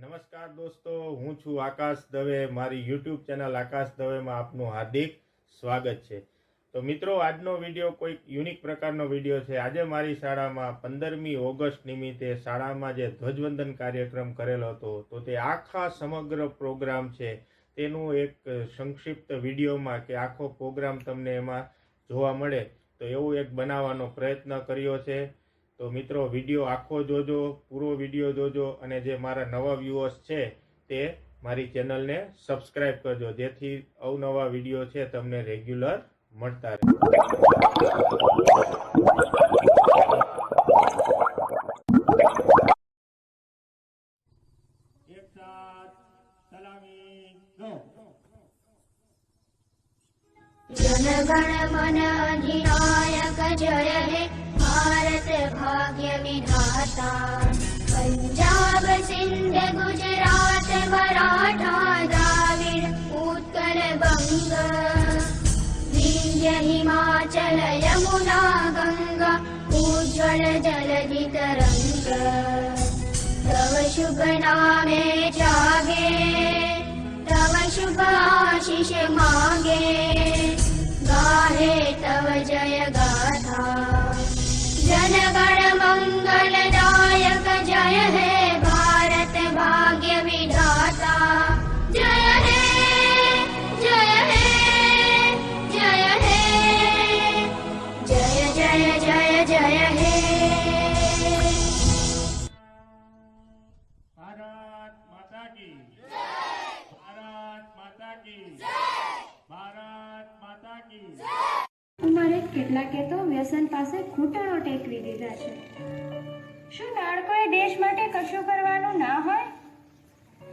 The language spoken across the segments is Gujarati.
નમસ્કાર દોસ્તો, હું છું આકાશ દવે. મારી યુટ્યુબ ચેનલ આકાશ દવેમાં આપનું હાર્દિક સ્વાગત છે. તો મિત્રો, આજનો વીડિયો કોઈક યુનિક પ્રકારનો વીડિયો છે. આજે મારી શાળામાં પંદરમી ઓગસ્ટ નિમિત્તે શાળામાં જે ધ્વજવંદન કાર્યક્રમ કરેલો હતો, તો તે આખા સમગ્ર પ્રોગ્રામ છે. તેનું એક સંક્ષિપ્ત વિડીયોમાં કે આખો પ્રોગ્રામ તમને એમાં જોવા મળે, તો એવું એક બનાવવાનો પ્રયત્ન કર્યો છે. તો મિત્રો વિડીયો આખો જોજો પૂરો વિડીયો જોજો અને જે મારા નવા વ્યુઅર્સ છે તે મારી ચેનલને સબસ્ક્રાઇબ કરજો જેથી અવનવા વિડીયો છે તમને રેગ્યુલર મળતા રહે એક સાથ સલામી ગો जनगण मन अधिनायक जय हे भाग्य विधाता पञ्जाब सिन्ध गुजरात मराठा द्राविड उत्कल हिमाचल यमुना गङ्गा उज्ज्वल शुभ नामे जागे तव शुभ आशिष मागे। गाहे तव जय गाथा மங்கள કેટલાકે તો વ્યસન પાસે ઘૂંટણો ટેકવી દીધા છે. શું બાળકોએ દેશ માટે કશું કરવાનું ના હોય?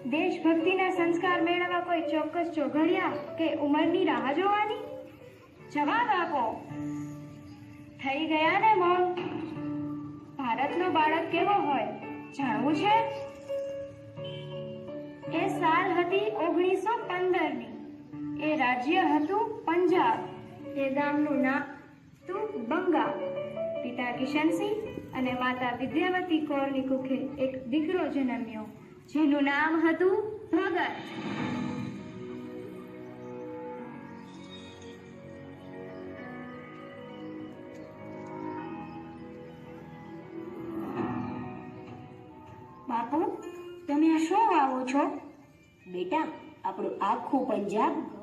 દેશભક્તિના સંસ્કાર મેળવવા કોઈ ચોક્કસ ચોઘડિયા કે ઉંમરની રાહ જોવાની? જવાબ આપો. થઈ ગયા ને મોં. ભારતનો બાળક કેવો હોય, જાણવું છે? એ સાલ હતી ઓગણીસો પંદરની. એ રાજ્ય હતું પંજાબ. એ ગામનું નામ બંગા. પિતા કિશનસિંહ અને માતા વિદ્યાવતી કૌરની કુખે એક દીકરો જન્મ્યો, જેનું નામ હતું ભગત. બાપુ, તમે શું આવો છો? બેટા, આપણું આખું પંજાબ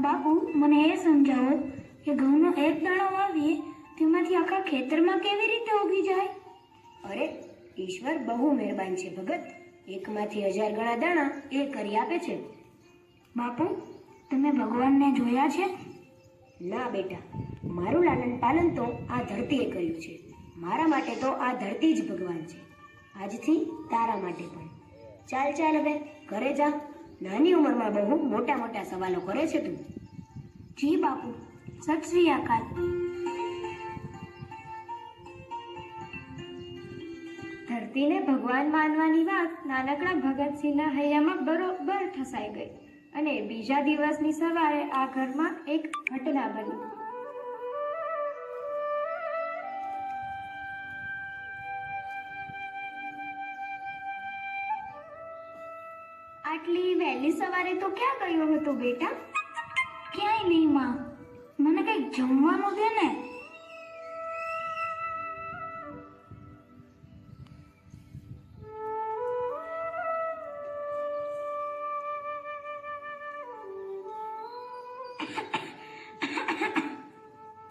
બાપુ મને એ સમજાવો કે ઘઉંનો એક દાણો વાવીએ તેમાંથી આખા ખેતરમાં કેવી રીતે ઉગી જાય? અરે ઈશ્વર બહુ મહેરબાન છે ભગત. એકમાંથી હજાર ગણા દાણા એ કરી આપે છે. બાપુ તમે ભગવાનને જોયા છે? ના બેટા મારું લાલન પાલન તો આ ધરતીએ કર્યું છે. મારા માટે તો આ ધરતી જ ભગવાન છે. આજથી તારા માટે પણ. ચાલ ચાલ હવે ઘરે જા. નાની ઉંમરમાં બહુ મોટા મોટા સવાલો કરે છે તું. જી બાપુ, સત શ્રી અકાલ ધરતીને ભગવાન માનવાની વાત નાનકડા ભગતસિંહના હૈયામાં બરોબર ઠસાઈ ગઈ અને બીજા દિવસની સવારે આ ઘરમાં એક ઘટના બની. આટલી વહેલી સવારે તો ક્યાં ગયો હતો બેટા? ક્યાંય નહીં, માં. મને કંઈક જમવાનું દે ને?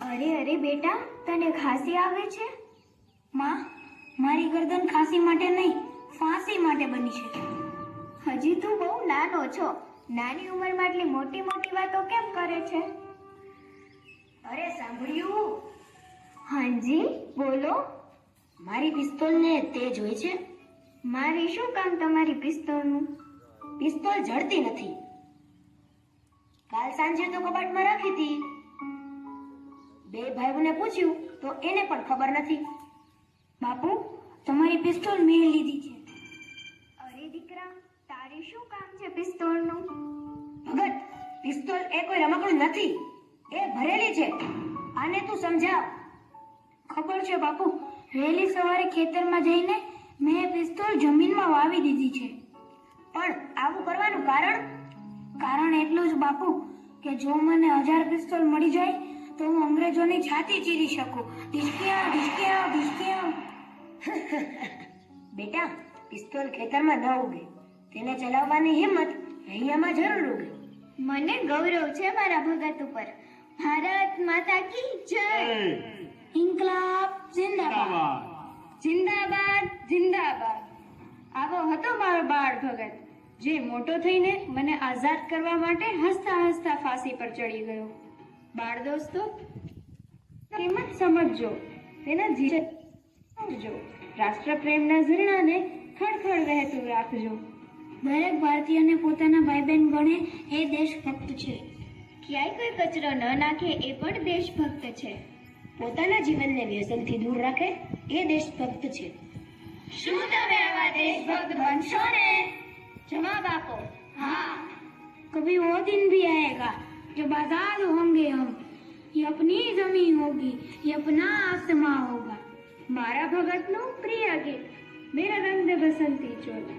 અરે અરે, બેટા, તને ખાંસી આવે છે? માં, મારી ગરદન ખાંસી માટે નહીં, ફાંસી માટે બની છે. હજી તું બહુ નાનો છો. નાની ઉંમરમાં આટલી મોટી મોટી વાતો કેમ કરે છે? અરે સાંભળ્યું. હાજી, બોલો. મારી પિસ્તોલને તે જોઈ છે. મારી શું કામ તમારી પિસ્તોલનું? પિસ્તોલ જડતી નથી. કાલ સાંજે તો કબાટમાં રાખી હતી. બે ભાઈઓને પૂછ્યું, તો એને પણ ખબર નથી. બાપુ, તમારી પિસ્તોલ મેં લીધી છે. પિસ્તોલનું ભગત પિસ્તોલ એ કોઈ રમકડું નથી. એ ભરેલી છે. આને તું સમજાવ. ખબર છે બાપુ? વહેલી સવારે ખેતરમાં જઈને મેં પિસ્તોલ જમીનમાં વાવી દીધી છે. પણ આવું કરવાનું કારણ? કારણ એટલું જ બાપુ, કે જો મને હજાર પિસ્તોલ મળી જાય, તો હું અંગ્રેજોની છાતી ચીરી શકું. ઢીસક્યા ઢીસક્યા ઢીસક્યા. બેટા, પિસ્તોલ ખેતરમાં ન ઉગે. તેને ચલાવવાની હિંમત અહીંયામાં જરૂર ઉગી મને ગૌરવ છે મારા ભગત ઉપર. ભારત માતા કી જય. ઇન્કલાબ જિંદાબાદ. જિંદાબાદ. જિંદાબાદ આવો હતો મારો બાળ ભગત જે મોટો થઈને મને આઝાદ કરવા માટે હસતા હસતા ફાંસી પર ચડી ગયો. બાળ દોસ્તો કિંમત સમજજો. તેના જીવન સમજજો. રાષ્ટ્રપ્રેમના ઝરણાને ખડખડ વહેતું રાખજો. દરેક ભારતીયને પોતાના ભાઈ બહેન ગણે એ દેશભક્ત છે ક્યાંય કોઈ કચરો ન નાખે એ પણ દેશભક્ત છે પોતાના જીવનને વ્યસનથી દૂર રાખે એ દેશભક્ત છે શું તમે આવા દેશભક્ત બનશો ને जवाब आपो हाँ कभी वो दिन भी आएगा जब आजाद होंगे हम ये अपनी जमीन होगी ये अपना आसमां होगा મારા ભગતનું પ્રિય ગીત મેરા રંગ દે બસંતી ચોલા